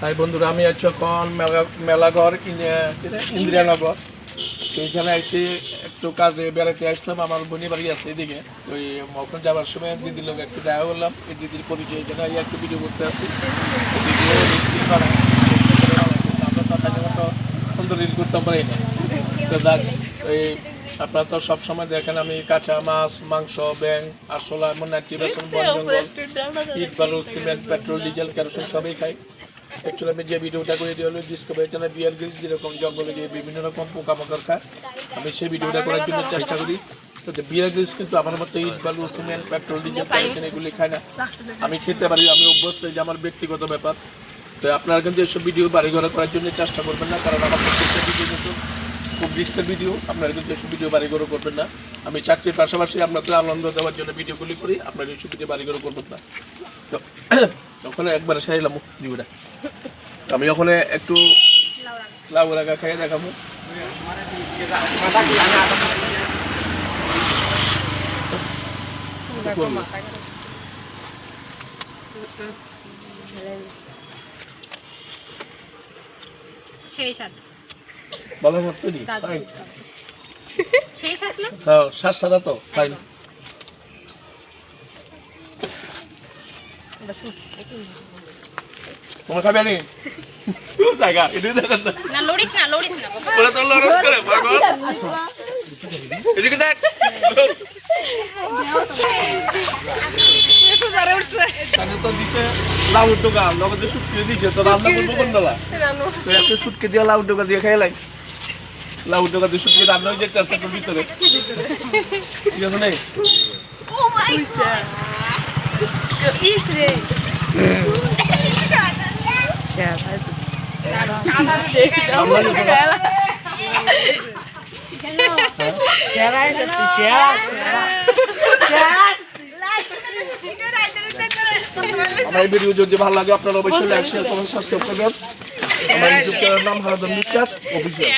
তাই বন্ধুরা, আমি আছি এখন মেলা- মেলাঘর ইন- ইন্দিরানগর। সেইখানে আইসি একটু কাজে বেড়াতে আসলাম, আমার বোনি বাড়ি আছে এদিকে। ওই ওখানে যাওয়ার সময় দিদির লোক একটু দেখা করলাম, এই দিদির পরিচয় এখানে আইয়া একটু ভিডিও করতে আসি। সুন্দর রিল করতে পারি না। তো যাক, এই আপনারা তো সবসময় দেখেন আমি কাঁচা মাছ, মাংস ব্যাং আরশোলা এমন একটি বন, জঙ্গল, ইট, বালু, সিমেন্ট, পেট্রোল, ডিজেল, কেরোসিন সবই খাই। অ্যাকচুয়ালি আমি যে ভিডিওটা করে দিয়ে হলো ডিসকভারি চ্যানেল বিয়ার গ্রিজ যেরকম জঙ্গলে গিয়ে বিভিন্ন রকম পোকামাকড় খায় আমি সেই ভিডিওটা করার জন্য চেষ্টা করি। তো বিয়ার গ্রিজ কিন্তু আমার মতো ইট বালু সিমেন্ট পেট্রোল ডিজেল কেরোসিন এগুলি খায় না আমি খেতে পারি আমি অভ্যস্ত যে আমার ব্যক্তিগত ব্যাপার। তো আপনারা কিন্তু এসব ভিডিও বাড়ি ঘরে করার জন্য চেষ্টা করবেন না কারণ আমার প্রত্যেকটা ভিডিও কিন্তু খুব রিক্সের ভিডিও আপনারা কিন্তু এসব ভিডিও বাড়ি ঘরে করবেন না। আমি চাকরির পাশাপাশি আপনাদের আনন্দ দেওয়ার জন্য ভিডিওগুলি করি আপনারা এসব ভিডিও বাড়ি ঘরে করবেন না। তো ওখানে একবারে সারিলাম আমি ওখানে একটু লাউ রাখা খাইয়ে দেখাবো। সেই সাত। ভালো মতো সেই সাত না? হ্যাঁ সাদা তো ফাইন তোমার খাবে নি জায়গা এটাই দেখান না লড়িস না লড়িস না বাবা। ওরা তো লরস করে পাগল। এদিকে দেখ। তাহলে দিছে লাউ টোকা লগে শুটকে দিছে তো রান্না করব কোন বেলা? তো একটা শুটকে দিয়ে লাউ টোকা দিয়ে খাইলাই লাউ টোকা দিয়ে শুটকে রান্না হয়ে ভিতরে। ঠিক আছে নাই রান্না হয়ে যাবে। আমার এই ভিডিও যদি ভালো লাগে আপনারা অবশ্যই লাইক শেয়ার কমেন্ট সাবস্ক্রাইব করবেন আমার ইউটিউব চ্যানেলের নাম হারাদন বিশ্বাস অফিসিয়াল